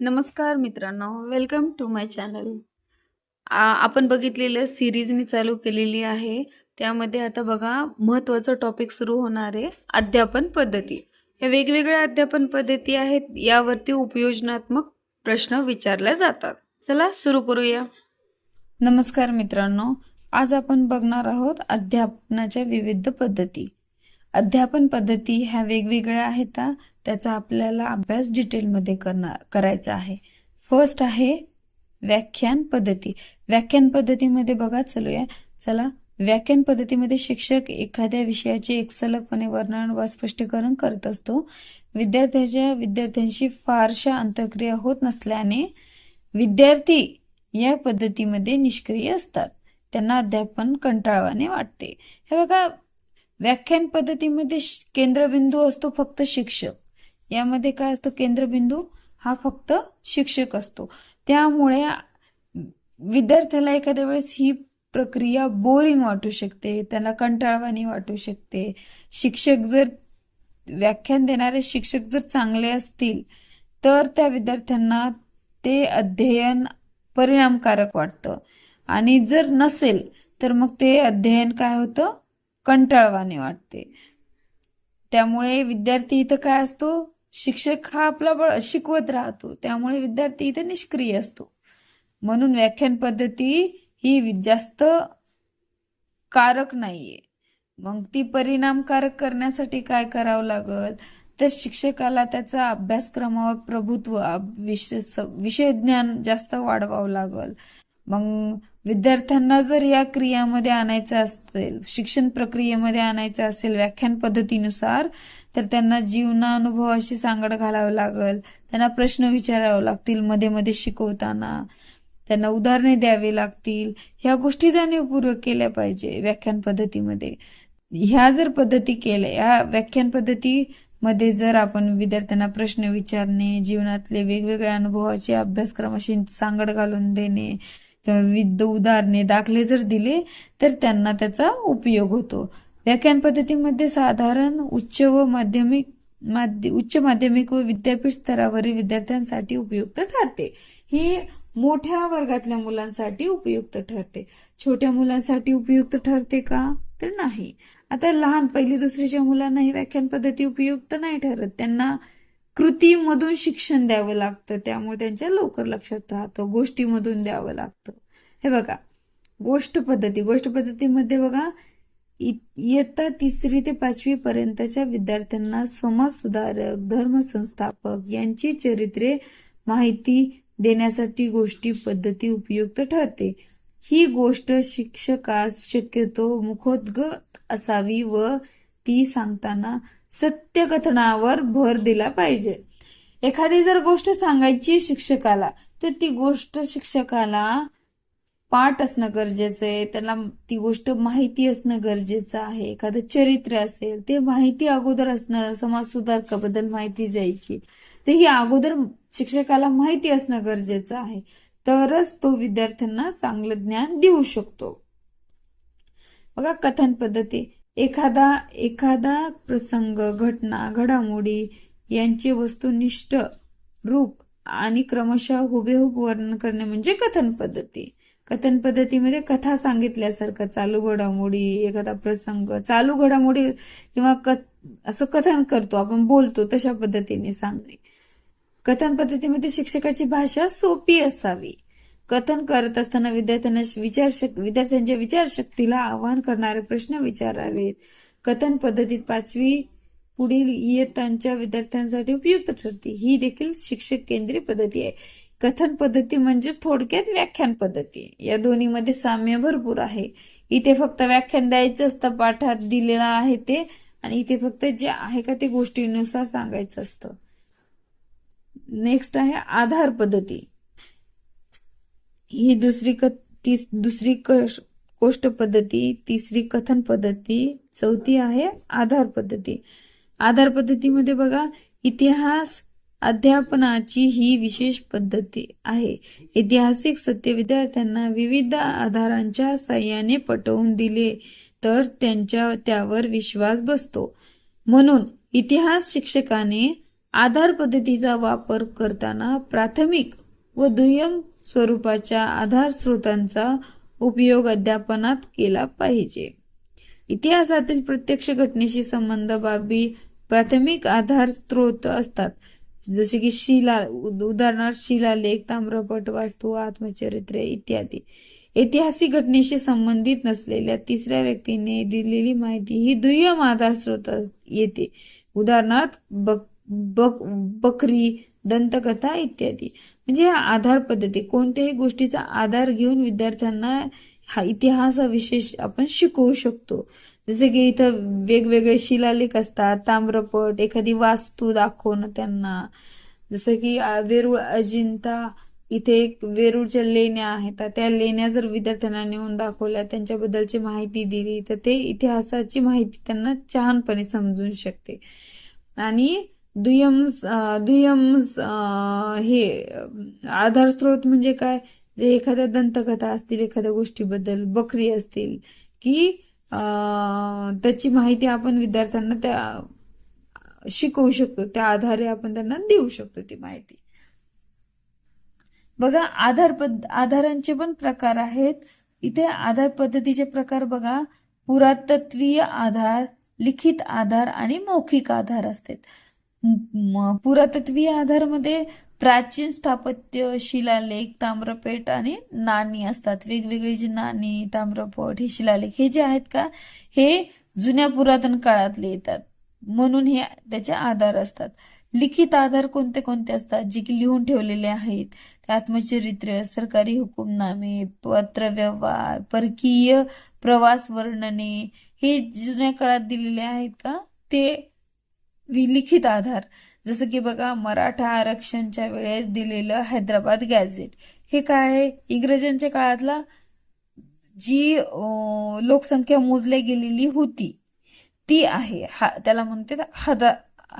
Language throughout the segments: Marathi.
नमस्कार मित्रांनो वेलकम टू माय चॅनल आपण बघितलेलं सिरीज मी चालू केलेली आहे. त्यामध्ये आता बघा महत्त्वाचं टॉपिक सुरू होणार आहे अध्यापन पद्धती. या वेगवेगळ्या अध्यापन पद्धती आहेत यावरती उपयोजनात्मक प्रश्न विचारले जातात. चला सुरू करूया. नमस्कार मित्रांनो आज आपण बघणार आहोत अध्यापनाच्या विविध पद्धती. अध्यापन पद्धती ह्या वेगवेगळ्या आहेत त्याचा आपल्याला अभ्यास डिटेलमध्ये करणार करायचा आहे. फर्स्ट आहे व्याख्यान पद्धती. व्याख्यान पद्धतीमध्ये बघा चलूया. चला व्याख्यान पद्धतीमध्ये शिक्षक एखाद्या विषयाचे एक सलगपणे वर्णन व स्पष्टीकरण करत असतो. विद्यार्थ्याच्या विद्यार्थ्यांशी फारशा अंतक्रिया होत नसल्याने विद्यार्थी या पद्धतीमध्ये निष्क्रिय असतात. त्यांना अध्यापन कंटाळवाने वाटते. हे बघा व्याख्यान पद्धतीमध्ये केंद्रबिंदू असतो फक्त शिक्षक. यामध्ये काय असतो? केंद्रबिंदू हा फक्त शिक्षक असतो. त्यामुळे विद्यार्थ्याला एखाद्या वेळेस ही प्रक्रिया बोरिंग वाटू शकते त्यांना कंटाळवाणी वाटू शकते. शिक्षक जर व्याख्यान देणारे शिक्षक जर चांगले असतील तर त्या विद्यार्थ्यांना ते अध्ययन परिणामकारक वाटतं. आणि जर नसेल तर मग ते अध्ययन काय होतं? कंटाळवाणे वाटते. त्यामुळे विद्यार्थी इथं काय असतो? शिक्षक हा आपला शिकवत राहतो. त्यामुळे विद्यार्थी इथं निष्क्रिय असतो. म्हणून व्याख्यान पद्धती ही जास्त कारक नाहीये. मग ती परिणामकारक करण्यासाठी काय करावं लागल? तर शिक्षकाला त्याचा अभ्यासक्रमावर प्रभुत्व विषय विषय ज्ञान जास्त वाढवावं लागल. मग विद्यार्थ्यांना जर या क्रियामध्ये आणायचं असेल शिक्षण प्रक्रियेमध्ये आणायचं असेल व्याख्यान पद्धतीनुसार तर त्यांना जीवनानुभवाशी सांगड घालावं लागेल. त्यांना प्रश्न विचारावे लागतील मध्ये मध्ये शिकवताना. त्यांना उदाहरणे द्यावी लागतील. ह्या गोष्टी जाणीवपूर्वक केल्या पाहिजे व्याख्यान पद्धतीमध्ये. ह्या जर पद्धती केल्या या व्याख्यान पद्धतीमध्ये जर आपण विद्यार्थ्यांना प्रश्न विचारणे जीवनातले वेगवेगळ्या अनुभवाचे अभ्यासक्रमाशी सांगड घालून देणे विविध उदाहरणे दाखले जर दिले तर त्यांना त्याचा उपयोग होतो. व्याख्यान पद्धतीमध्ये साधारण उच्च व माध्यमिक माध्य उच्च माध्यमिक व विद्यापीठ स्तरावरील विद्यार्थ्यांसाठी उपयुक्त ठरते. ही मोठ्या वर्गातल्या मुलांसाठी उपयुक्त ठरते. छोट्या मुलांसाठी उपयुक्त ठरते का? तर नाही. आता लहान पहिली दुसरीच्या मुलांना ही व्याख्यान पद्धती उपयुक्त नाही ठरत. त्यांना कृतीमधून शिक्षण द्यावं लागतं त्यामुळे त्यांच्या लवकर लक्षात राहतं गोष्टीमधून द्यावं लागतं. हे बघा गोष्ट पद्धती गोष्ट पद्धतीमध्ये बघा इयत्ता तिसरी ते पाचवी पर्यंतच्या विद्यार्थ्यांना समाज सुधारक धर्म संस्थापक यांची चरित्रे माहिती देण्यासाठी गोष्टी पद्धती उपयुक्त ठरते. ही गोष्ट शिक्षकास शक्यतो मुखोद्गत असावी व ती सांगताना सत्यकथनावर भर दिला पाहिजे. एखादी जर गोष्ट सांगायची शिक्षकाला तर ती गोष्ट शिक्षकाला पाठ असणं गरजेचं आहे. त्याला ती गोष्ट माहिती असणं गरजेचं आहे. एखादं चरित्र असेल ते माहिती अगोदर असणं समाज सुधारकाबद्दल माहिती द्यायची तर ही अगोदर शिक्षकाला माहिती असणं गरजेचं आहे. तरच तो विद्यार्थ्यांना चांगलं ज्ञान देऊ शकतो. बघा कथन पद्धती. एखादा एखादा प्रसंग घटना घडामोडी यांचे वस्तुनिष्ठ रूप आणि क्रमशः हुबेहूब वर्णन करणे म्हणजे कथन पद्धती. कथन पद्धतीमध्ये कथा सांगितल्यासारखं चालू घडामोडी एखादा प्रसंग चालू घडामोडी किंवा कथ असं कथन करतो आपण बोलतो तशा पद्धतीने सांगणे. कथन पद्धतीमध्ये शिक्षकाची भाषा सोपी असावी. कथन करत असताना विद्यार्थ्यांना विचारशक विद्यार्थ्यांच्या विचारशक्तीला आवाहन करणारे प्रश्न विचारावेत. कथन पद्धतीत पाचवी पुढील इयत्तांच्या विद्यार्थ्यांसाठी उपयुक्त ठरते. ही देखील शिक्षक केंद्रीय पद्धती आहे. कथन पद्धती म्हणजेच थोडक्यात व्याख्यान पद्धती. या दोन्हीमध्ये साम्य भरपूर आहे. इथे फक्त व्याख्यान द्यायचं असतं पाठात दिलेलं आहे ते आणि इथे फक्त जे आहे का ते गोष्टीनुसार सांगायचं असतं. नेक्स्ट आहे आधार पद्धती. ही दुसरी क तीस दुसरी कश गोष्ट पद्धती तिसरी कथन पद्धती चौथी आहे आधार पद्धती. आधार पद्धतीमध्ये बघा इतिहास अध्यापनाची ही विशेष पद्धती आहे. ऐतिहासिक सत्य विद्यार्थ्यांना विविध आधारांच्या सहाय्याने पटवून दिले तर त्यांच्या त्यावर विश्वास बसतो. म्हणून इतिहास शिक्षकाने आधार पद्धतीचा वापर करताना प्राथमिक व दुय्यम स्वरूपाच्या आधार स्रोतांचा उपयोग अध्यापनात केला पाहिजे. इतिहासातील प्रत्यक्ष घटनेशी संबंध बाबी प्राथमिक आधार स्रोत असतात. जसे की शिला उदाहरणार्थ शिलालेख ताम्रपट वास्तू आत्मचरित्र इत्यादी. ऐतिहासिक घटनेशी संबंधित नसलेल्या तिसऱ्या व्यक्तीने दिलेली माहिती ही दुय्यम आधार स्रोत येते. उदाहरणार्थ बक बक बकरी दंतकथा इत्यादी. म्हणजे ह्या आधार पद्धती कोणत्याही गोष्टीचा आधार घेऊन विद्यार्थ्यांना हा इतिहास हा विशेष आपण शिकवू शकतो. जसे की इथं वेगवेगळे शिलालेख असतात ताम्रपट एखादी वास्तू दाखवणं त्यांना. जसं की वेरूळ अजिंठा इथे एक वेरूळच्या लेण्या आहेत. त्या लेण्या जर विद्यार्थ्यांना नेऊन दाखवल्या त्यांच्याबद्दलची माहिती दिली तर ते इतिहासाची माहिती त्यांना छानपणे समजून शकते. आणि दुय्यम दुय्यम्स दुय्यम हे अं, आधार म्हणजे काय? जे एखाद्या दंतकथा असतील एखाद्या गोष्टीबद्दल बकरी असतील की त्याची माहिती आपण विद्यार्थ्यांना त्या शिकवू शकतो त्या आधारे आपण त्यांना देऊ शकतो ती माहिती. बघा आधार पद आधारांचे पण प्रकार आहेत. इथे आधार पद्धतीचे प्रकार बघा. पुरातत्वीय आधार लिखित आधार आणि मौखिक आधार असतात. पुरातत्वीय आधारमध्ये प्राचीन स्थापत्य शिलालेख ताम्रपेट आणि नाणी असतात. वेगवेगळी जी नाणी ताम्रपट हे शिलालेख हे जे आहेत का हे जुन्या पुरातन काळातले येतात. म्हणून हे त्याचे आधार असतात. लिखित आधार कोणते कोणते असतात जे की लिहून ठेवलेले आहेत. ते आत्मचरित्र सरकारी हुकुमनामे पत्रव्यवहार परकीय प्रवास वर्णने हे जुन्या काळात दिलेले आहेत का? ते विलिखित आधार. जसं की बघा मराठा आरक्षणच्या वेळेस दिलेलं हैदराबाद गॅझेट. हे काय? आहे इंग्रजांच्या काळातला जी लोकसंख्या मोजली गेलेली होती ती आहे. हा त्याला म्हणते हदा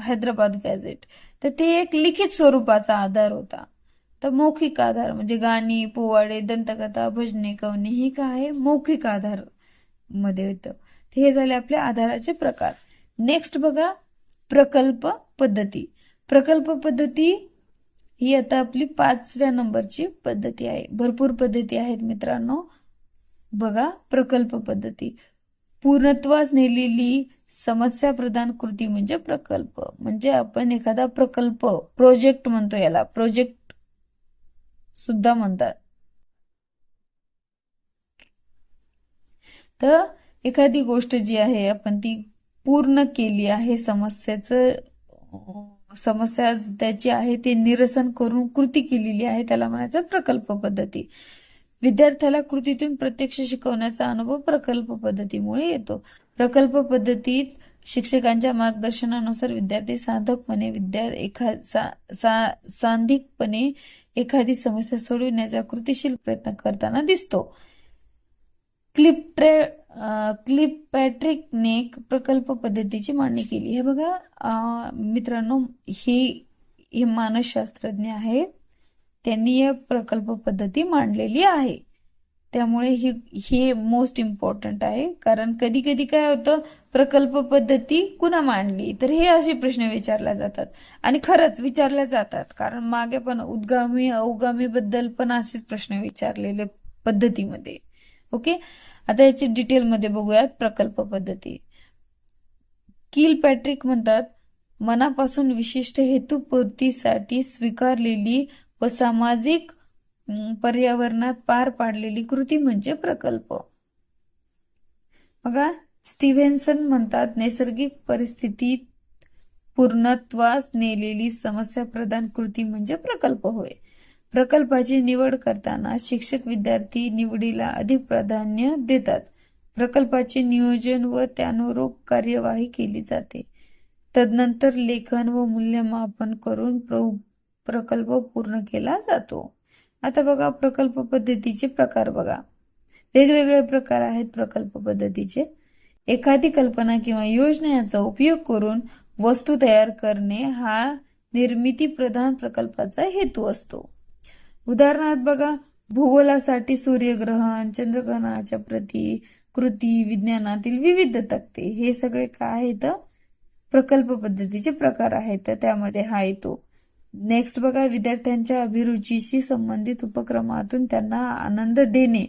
हैदराबाद गॅझेट. तर ते एक लिखित स्वरूपाचा आधार होता. तर मौखिक आधार म्हणजे गाणी पोवाडे दंतकथा भजने कवने हे काय आहे? मौखिक आधारमध्ये येतं हे झाले आपल्या आधाराचे प्रकार. नेक्स्ट बघा प्रकल्प पद्धती. प्रकल्प पद्धती ही आता आपली पाचव्या नंबरची पद्धती आहे. भरपूर पद्धती आहेत मित्रांनो. बघा प्रकल्प पद्धती. पूर्णत्वास नेलेली समस्या प्रदान कृती म्हणजे प्रकल्प. म्हणजे आपण एखादा प्रकल्प प्रोजेक्ट म्हणतो याला. प्रोजेक्ट सुद्धा म्हणतात. तर एखादी गोष्ट जी आहे आपण ती पूर्ण केली आहे समस्याचं समस्या त्याची आहे ते निरसन करून कृती केलेली आहे त्याला म्हणायचं प्रकल्प पद्धती. विद्यार्थ्याला कृतीतून प्रत्यक्ष शिकवण्याचा अनुभव प्रकल्प पद्धतीमुळे येतो. प्रकल्प पद्धतीत शिक्षकांच्या मार्गदर्शनानुसार विद्यार्थी साधकपणे विद्या एखा सा, सा, सांधिकपणे एखादी समस्या सोडविण्याचा कृतिशील प्रयत्न करताना दिसतो. क्लिप ट्रे क्लिप पॅट्रिक क्लिपॅट्रिकने प्रकल्प पद्धतीची मांडणी केली. हे बघा मित्रांनो हे हे मानसशास्त्रज्ञ आहेत. त्यांनी या प्रकल्प पद्धती मांडलेली आहे. त्यामुळे ही हे मोस्ट इम्पॉर्टंट आहे. कारण कधी कधी काय होतं प्रकल्प पद्धती कुणा मांडली? तर हे असे प्रश्न विचारले जातात. आणि खरंच विचारले जातात. कारण मागे पण उद्गामी अवगामी बद्दल पण असेच प्रश्न विचारलेले पद्धतीमध्ये. ओके? आता याची डिटेलमध्ये बघूयात प्रकल्प पद्धती. किल पॅट्रिक म्हणतात मनापासून विशिष्ट हेतुपूर्तीसाठी स्वीकारलेली व सामाजिक पर्यावरणात पार पाडलेली कृती म्हणजे प्रकल्प. बघा स्टीव्हेन्सन म्हणतात नैसर्गिक परिस्थितीत पूर्णत्वास नेलेली समस्या प्रदान कृती म्हणजे प्रकल्प होय. प्रकल्पाची निवड करताना शिक्षक विद्यार्थी निवडीला अधिक प्राधान्य देतात. प्रकल्पाचे नियोजन व त्यानुरूप कार्यवाही केली जाते. तदनंतर लेखन व मूल्यमापन करून प्र प्रकल्प पूर्ण केला जातो. आता बघा प्रकल्प पद्धतीचे प्रकार बघा. वेगवेगळे प्रकार आहेत प्रकल्प पद्धतीचे. एखादी कल्पना किंवा योजना याचा उपयोग करून वस्तू तयार करणे हा निर्मिती प्रधान प्रकल्पाचा हेतू असतो. उदाहरणार्थ बघा भूगोलासाठी सूर्यग्रहण चंद्रग्रहणाच्या प्रती कृती विज्ञानातील विविध तक्ते हे सगळे काय आहेत? प्रकल्प पद्धतीचे प्रकार आहेत. तर त्यामध्ये हा येतो. नेक्स्ट बघा विद्यार्थ्यांच्या अभिरुचीशी संबंधित उपक्रमातून त्यांना आनंद देणे.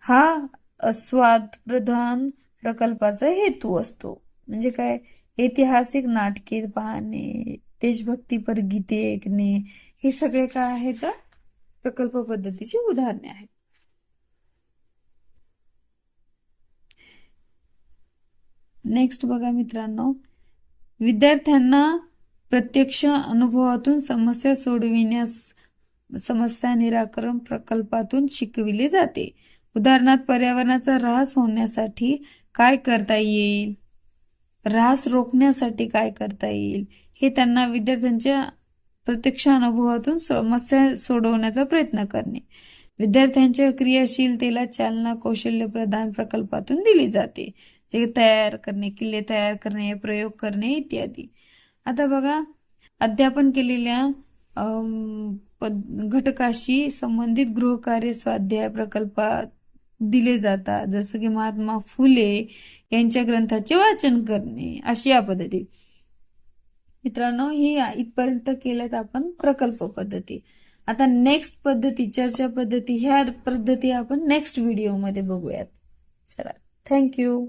हा अस्वाद प्रधान प्रकल्पाचा हेतू असतो. म्हणजे काय? ऐतिहासिक नाटके पाहणे देशभक्तीपर गीते ऐकणे हे सगळे काय आहेत? प्रकल्प पद्धतीची उदाहरणे आहेत. नेक्स्ट बघा मित्रांनो. विद्यार्थ्यांना प्रत्यक्ष अनुभवातून समस्या सोडविण्यास समस्या निराकरण प्रकल्पातून शिकविले जाते. उदाहरणार्थ पर्यावरणाचा ऱ्हास होण्यासाठी काय करता येईल? ऱ्हास रोखण्यासाठी काय करता येईल? हे त्यांना विद्यार्थ्यांच्या प्रत्यक्ष अनुभवातून समस्या सोडवण्याचा प्रयत्न करणे. विद्यार्थ्यांच्या क्रियाशीलतेला चालना कौशल्य प्रदान प्रकल्पातून दिली जाते जे तयार करणे किल्ले तयार करणे प्रयोग करणे इत्यादी. आता बघा अध्यापन केलेल्या पद- घटकाशी संबंधित गृहकार्य स्वाध्याय प्रकल्पात दिले जातात. जसं की महात्मा फुले यांच्या ग्रंथाचे वाचन करणे अशी या पद्धती. मित्रांनो ही इथपर्यंत केल्यात आपण प्रकल्प पद्धती. आता नेक्स्ट पद्धती चर्चा पद्धती ह्या पद्धती आपण नेक्स्ट व्हिडिओमध्ये बघूयात. चला थँक्यू